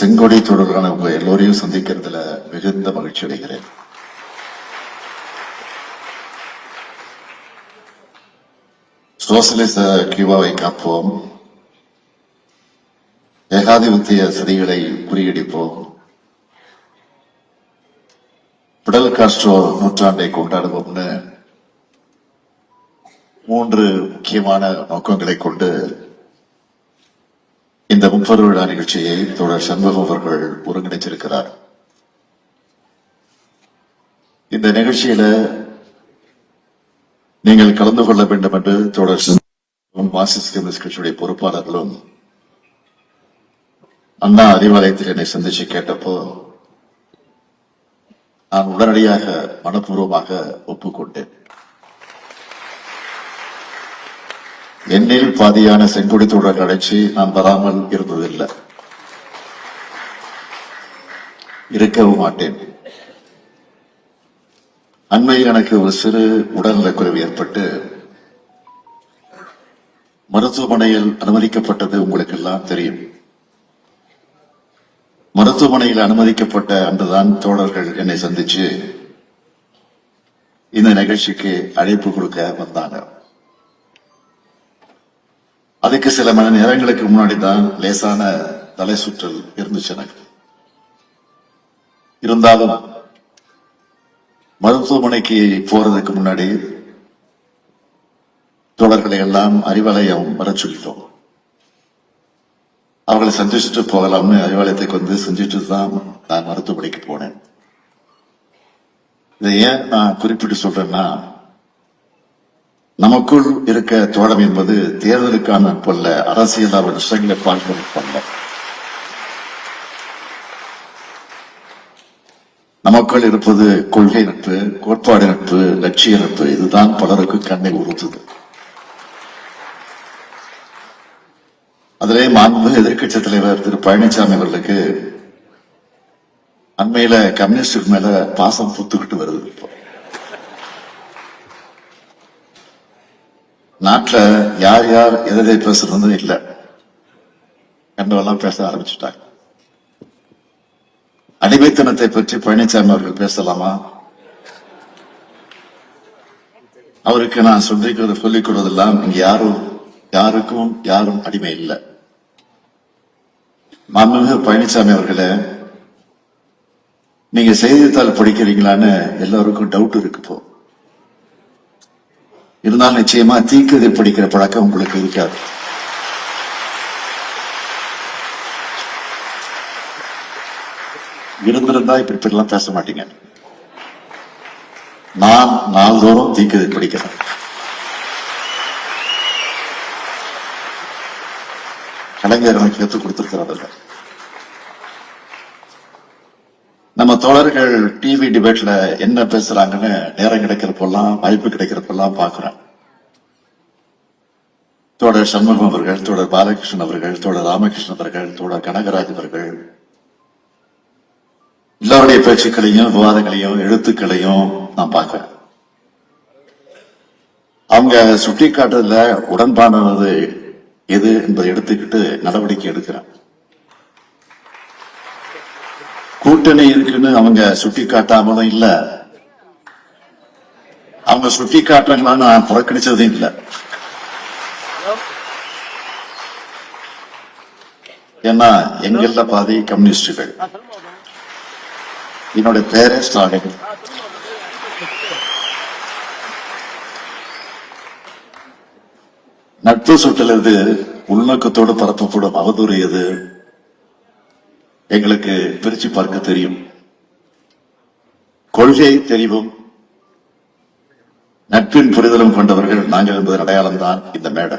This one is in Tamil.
செங்கொடி தொடர்பான உங்க எல்லோரையும் சந்திக்கிறதுல மிகுந்த மகிழ்ச்சி அடைகிறேன். சோசலிச கியூபாவை காப்போம். ஏகாதிபத்திய சதிகளை முறியடிப்போம். பிடல் காஸ்ட்ரோ நூற்றாண்டை கொண்டாடுவோம்னு மூன்று முக்கியமான நோக்கங்களை கொண்டு இந்த முப்பது விழா நிகழ்ச்சியை தொடர் சண்முகம் அவர்கள் ஒருங்கிணைத்திருக்கிறார். இந்த நிகழ்ச்சியில நீங்கள் கலந்து கொள்ள வேண்டும் என்று தொடர் மார்க்சிஸ்ட் கம்யூனிஸ்ட் கட்சியுடைய பொறுப்பாளர்களும் அண்ணா அறிவாலயத்தில் என்னை சந்திச்சு கேட்டப்போ நான் உடனடியாக மனப்பூர்வமாக ஒப்புக்கொண்டேன். என்னில் பாதியான செங்குடி தொடர் அழைச்சி நான் வராமல் இருந்ததில்லை. இருக்கவும் மாட்டேன். அண்மையில் எனக்கு ஒரு சிறு உடல்நலக்குறைவு ஏற்பட்டு மருத்துவமனையில் அனுமதிக்கப்பட்டது உங்களுக்கு எல்லாம் தெரியும். மருத்துவமனையில் அனுமதிக்கப்பட்ட அன்றுதான் தோழர்கள் என்னை சந்திச்சு இந்த நிகழ்ச்சிக்கு அழைப்பு கொடுக்க வந்தாங்க. அதுக்கு சில மணி நேரங்களுக்கு முன்னாடி தான் லேசான தலை சுற்றல் இருந்துச்சு எனக்கு. இருந்தாலும் மருத்துவமனைக்கு போறதுக்கு முன்னாடி தோழர்களை எல்லாம் அறிவாலயம் வர சொல்லிட்டோம். அவர்களை சந்திச்சுட்டு போகலாம்னு அறிவாலயத்துக்கு வந்து செஞ்சுட்டு தான் நான் மருத்துவமனைக்கு போனேன். இதை ஏன் நான் குறிப்பிட்டு சொல்றேன்னா நமக்குள் இருக்க தோழம் என்பது தேர்தலுக்கான நட்பல்ல அரசியல் அவர் விஷயங்களை பார்க்க நட்பல்ல நமக்குள் இருப்பது கொள்கை நட்பு கோட்பாடு நட்பு லட்சிய நட்பு. இதுதான் பலருக்கு கண்ணை உறுத்துது. அதிலே மாண்பு எதிர்க்கட்சி தலைவர் திரு பழனிசாமி அவர்களுக்கு அண்மையில கம்யூனிஸ்டுக்கு மேல பாசம் புத்துக்கிட்டு வருது. நாட்டுல யார் யார் எதை பேசுறது இல்ல. கண்டவெல்லாம் பேச ஆரம்பிச்சுட்டாங்க. அடிமைத்தனத்தை பற்றி பழனிசாமி அவர்கள் பேசலாமா? அவருக்கு நான் சொல்லிக்கிறது சொல்லிக் கொடுவதெல்லாம் இங்க யாரும் யாருக்கும் யாரும் அடிமை இல்லை. மாண்புமிகு பழனிசாமி அவர்களே நீங்க செய்தித்தாள் படிக்கிறீங்களான்னு எல்லாருக்கும் டவுட் இருக்கு போ இருந்தாலும் நிச்சயமா தீக்கதை படிக்கிற பழக்கம் உங்களுக்கு இருக்காது. இருந்திருந்தா இப்படி இப்படிலாம் பேச மாட்டீங்க. நான் நாள்தோறும் தீக்கதை படிக்கிறேன். கலைஞர் எனக்கு எடுத்து கொடுத்திருக்கிறார்கள் நம்ம தோழர்கள் டிவி டிபேட்ல என்ன பேசுறாங்கன்னு நேரம் கிடைக்கிறப்பெல்லாம் வாய்ப்பு கிடைக்கிறப்பெல்லாம் பாக்குறேன் தோழர் சண்முகம் அவர்கள் தோழர் பாலகிருஷ்ணன் அவர்கள் தோழர் ராமகிருஷ்ணன் அவர்கள் தோழர் கனகராஜ் அவர்கள் எல்லாருடைய பேச்சுக்களையும் விவாதங்களையும் எழுத்துக்களையும் நான் பார்க்கிறேன். அவங்க சுட்டி காட்டுறதுல உடன்பாடானது எது என்பதை எடுத்துக்கிட்டு நடவடிக்கை எடுக்கிறேன் கூட்டணி இருக்குன்னு அவங்க சுட்டி காட்டாமலும் இல்ல. அவங்க சுட்டி காட்டுறாங்களான்னு நான் புறக்கணிச்சதும் இல்ல. ஏன்னா எங்கெல்ல பாதி கம்யூனிஸ்டுகள். என்னுடைய பேரே ஸ்டாலின். நட்பு சுட்டல் இது உள்நோக்கத்தோடு பரப்பப்படும் அவதூறு எது? எங்களுக்கு பிரிச்சு பார்க்க தெரியும். கொள்கை தெரிவும் நட்பின் புரிதலும் கொண்டவர்கள் நாங்கள் என்பதன் அடையாளம் தான் இந்த மேடை.